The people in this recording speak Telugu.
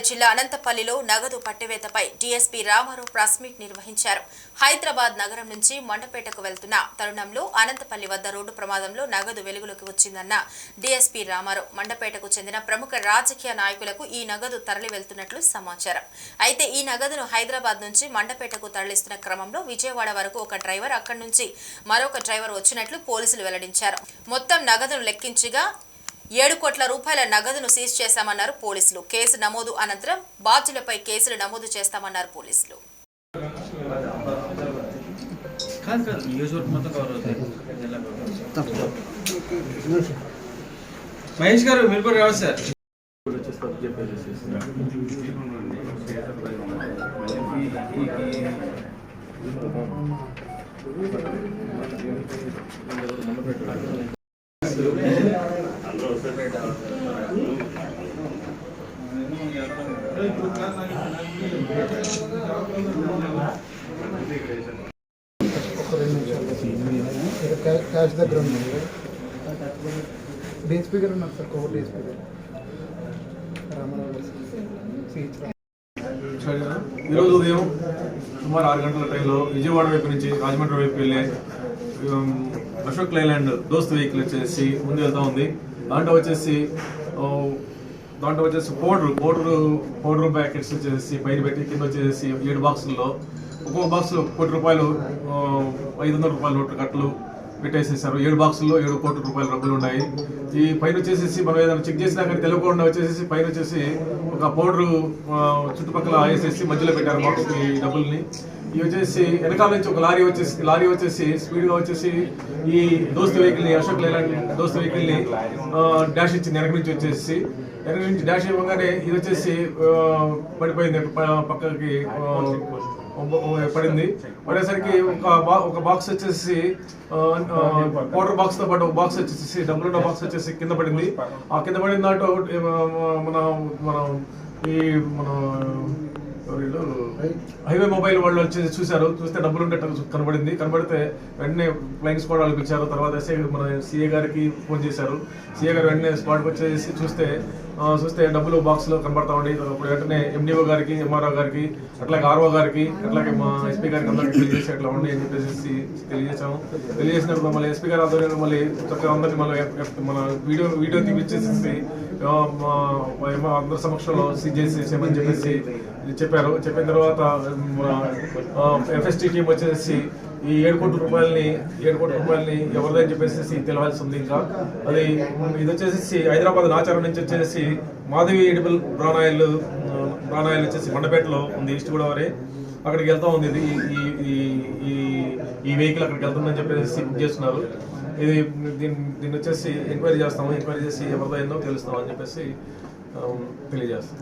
తూర్పుగోదావరి జిల్లా అనంతపల్లిలో నగదు పట్టివేతపై డీఎస్పీ రామారావు ప్రెస్ మీట్ నిర్వహించారు. హైదరాబాద్ నగరం నుంచి మండపేటకు వెళ్తున్న తరుణంలో అనంతపల్లి వద్ద రోడ్డు ప్రమాదంలో నగదు వెలుగులోకి వచ్చిందన్న డీఎస్పీ రామారావు. మండపేటకు చెందిన ప్రముఖ రాజకీయ నాయకులకు ఈ నగదు తరలి వెళ్తున్నట్లు సమాచారం. అయితే ఈ నగదును హైదరాబాద్ నుంచి మండపేటకు తరలిస్తున్న క్రమంలో విజయవాడ వరకు ఒక డ్రైవర్ అక్కడి నుంచి మరొక డ్రైవర్ వచ్చినట్లు పోలీసులు వెల్లడించారు. మొత్తం నగదును లెక్కించగా ఏడు కోట్ల రూపాయల నగదును సీజ్ చేశామన్నారు పోలీసులు. కేసు నమోదు అనంతరం బాధ్యులపై కేసులు నమోదు చేస్తామన్నారు పోలీసులు. మహేష్ గారు మీరు కూడా రావచ్చు సార్. క్యాష్ దగ్గర ఉంది. డే స్పీకర్ ఉన్నారు సార్ కోవర్ డే స్పీకర్ ఈరోజు ఉదయం సుమారు ఆరు గంటల టైంలో విజయవాడ వైపు నుంచి రాజమండ్రి వైపు వెళ్ళే అశోక్ లైలాండ్ దోస్త్ వెహికల్ వచ్చేసి ముందు వెళ్తా ఉంది. దాంట్లో వచ్చేసి దాంట్లో వచ్చేసి పౌడర్ పౌడర్ పౌడర్ ప్యాకెట్స్ వచ్చేసి పైన పెట్టి కింద వచ్చేసి ఏడు బాక్సుల్లో. ఒక్కొక్క బాక్స్లో కోటి రూపాయలు ఐదు వందల రూపాయల నోట్ల కట్టలు పెట్టేసేసారు. ఏడు బాక్సుల్లో ఏడు కోట్ల రూపాయల డబ్బులు ఉన్నాయి. ఈ పైన వచ్చేసి మనం ఏదైనా చెక్ చేసినా కానీ తెలియకుండా వచ్చేసి పైన వచ్చేసి ఒక పౌడర్ చుట్టుపక్కల వేసేసి మధ్యలో పెట్టారు బాక్స్ ఈ డబ్బుల్ని. ఇవి వచ్చేసి వెనకాల నుంచి ఒక లారీ వచ్చేసి లారీ వచ్చేసి స్పీడ్గా వచ్చేసి ఈ దోస్త్ వెహికల్ని అశోక్ లేలాంటి దోస్త్ వెహికల్ని డాష్ ఇచ్చింది వెనక నుంచి వచ్చేసి ఎక్కడి నుంచి డాష్ ఇవ్వగానే ఇది వచ్చేసి పడిపోయింది పక్కకి పడింది. పడేసరికి ఒక బా- ఒక బాక్స్ వచ్చేసి వాటర్ బాక్స్తో పాటు ఒక బాక్స్ వచ్చేసి డబ్బులు బాక్స్ వచ్చేసి కింద పడింది. ఆ కింద పడిన దాంట్లో మన మన ఈ మన వీళ్ళు? హైవే మొబైల్ వాళ్ళు వచ్చి చూశారు. చూస్తే డబ్బులు ఉండేటట్టు కనబడింది. కనబడితే వెంటనే ఫ్లైయింగ్ స్క్వాడ్ వాళ్ళకి పిలిచారు. తర్వాత ఎస్ఐ మన సీఏ గారికి ఫోన్ చేశారు. సీఏ గారు వెంటనే స్పాట్కి వచ్చేసి చూస్తే చూస్తే డబ్బులు బాక్స్లో కనబడతా ఉండి అప్పుడు వెంటనే ఎండిఓ గారికి ఎంఆర్ఓ గారికి అట్లాగే ఆర్ఓ గారికి అట్లాగే మా ఎస్పీ గారికి అందరికి తెలియజేసి అట్లా ఉండి అని చెప్పేసి తెలియజేసాము తెలియజేసినప్పుడు మళ్ళీ ఎస్పీ గారు ఆధ్వర్యంలో మళ్ళీ చక్కగా అందరినీ మళ్ళీ మన వీడియో వీడియో తీపిచ్చేసి అందరి సమక్షంలో సీజ్ చేసేసామని చెప్పేసి చెప్పారు. చెప్పిన తర్వాత ఎఫ్ఎస్టీ టీం వచ్చేసి ఈ ఏడు కోట్ల రూపాయలని ఏడు కోట్ల రూపాయలని ఎవరిదని చెప్పేసి తెలవాల్సి ఉంది ఇంకా. అది ఇది వచ్చేసి హైదరాబాద్ నాచారం నుంచి వచ్చేసి మాధవి ఎడిబుల్ ప్రాణాయాలు ప్రాణాయాలు వచ్చేసి మండపేటలో ఉంది ఈస్ట్ గోదావరి. అక్కడికి వెళ్తా ఉంది. ఇది ఈ- ఈ వెహికల్ అక్కడికి వెళ్తుందని చెప్పేసి బుక్ చేస్తున్నారు. ఇది దీన్ని దీన్ని వచ్చేసి ఎంక్వైరీ చేస్తాము. ఎంక్వైరీ చేసి ఎవరిదైందో తెలుస్తామని చెప్పేసి తెలియజేస్తాం.